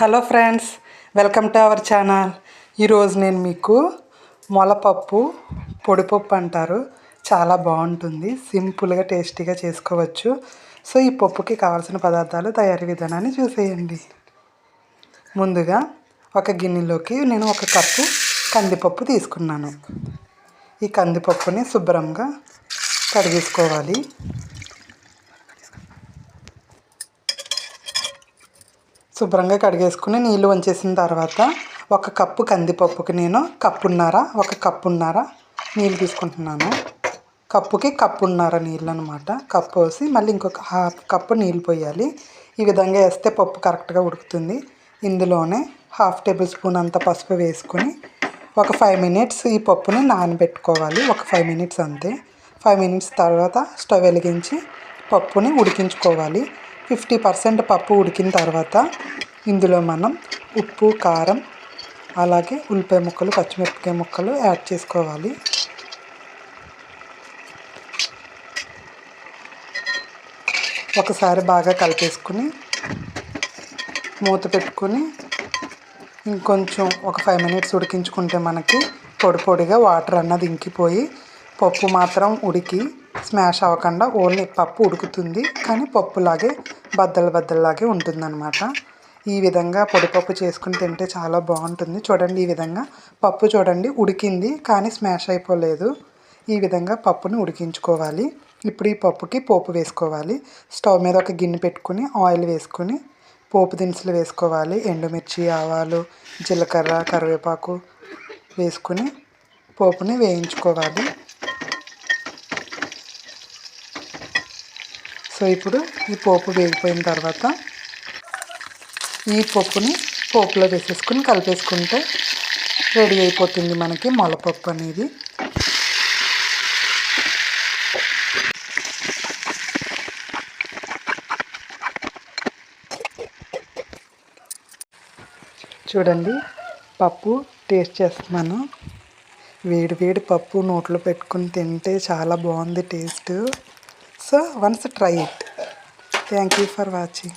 Hello friends welcome to our channel ఈరోజు నేను మీకు మొలపప్పు పొడిపప్పు అంటారు చాలా బాగుంటుంది సింపుల్గా టేస్టీగా చేసుకోవచ్చు సో ఈ పప్పుకి కావాల్సిన పదార్థాలు తయారీ విధానాన్ని చూసేయండి ముందుగా ఒక గిన్నెలోకి నేను ఒక కప్పు కందిపప్పు తీసుకున్నాను ఈ కందిపప్పుని శుభ్రంగా కడిగేసుకోవాలి శుభ్రంగా కడిగేసుకుని నీళ్ళు వంచేసిన తర్వాత ఒక కప్పు కందిపప్పుకి నేను కప్పున్నార ఒక కప్పున్నార నీళ్ళు తీసుకుంటున్నాను కప్పుకి కప్పున్నార నీళ్ళు అనమాట కప్పు వేసి మళ్ళీ ఇంకొక హాఫ్ కప్పు నీళ్ళు పోయాలి ఈ విధంగా వేస్తే పప్పు కరెక్ట్గా ఉడుకుతుంది ఇందులోనే హాఫ్ టేబుల్ స్పూన్ అంత పసుపు వేసుకుని ఒక ఫైవ్ మినిట్స్ ఈ పప్పుని నానబెట్టుకోవాలి ఒక ఫైవ్ మినిట్స్ అంతే ఫైవ్ మినిట్స్ తర్వాత స్టవ్ వెలిగించి పప్పుని ఉడికించుకోవాలి ఫిఫ్టీ పర్సెంట్ పప్పు ఉడికిన తర్వాత ఇందులో మనం ఉప్పు కారం అలాగే ఉల్లిపాయ ముక్కలు పచ్చిమిరపకాయ ముక్కలు యాడ్ చేసుకోవాలి ఒకసారి బాగా కలిపేసుకుని మూత పెట్టుకుని ఇంకొంచెం ఒక ఫైవ్ మినిట్స్ ఉడికించుకుంటే మనకి పొడి పొడిగా వాటర్ అన్నది ఇంకిపోయి పప్పు మాత్రం ఉడికి స్మాష్ అవ్వకుండా ఓన్లీ పప్పు ఉడుకుతుంది కానీ పప్పులాగే బద్దలు బద్దల్లాగే ఉంటుందన్నమాట ఈ విధంగా పొడిపప్పు చేసుకుని తింటే చాలా బాగుంటుంది చూడండి ఈ విధంగా పప్పు చూడండి ఉడికింది కానీ స్మాష్ అయిపోలేదు ఈ విధంగా పప్పుని ఉడికించుకోవాలి ఇప్పుడు ఈ పప్పుకి పోపు వేసుకోవాలి స్టవ్ మీద ఒక గిన్నె పెట్టుకుని ఆయిల్ వేసుకుని పోపు దినుసులు వేసుకోవాలి ఎండుమిర్చి ఆవాలు జీలకర్ర కరివేపాకు వేసుకుని పోపుని వేయించుకోవాలి సో ఇప్పుడు ఈ పోపు వేగిపోయిన తర్వాత ఈ పప్పుని పోపులో వేసేసుకుని కలిపేసుకుంటే రెడీ అయిపోతుంది మనకి మొలపప్పు అనేది చూడండి పప్పు టేస్ట్ చేస్తున్నాను వేడి వేడి పప్పు నోట్లో పెట్టుకుని తింటే చాలా బాగుంది taste So once try it. Thank you for watching.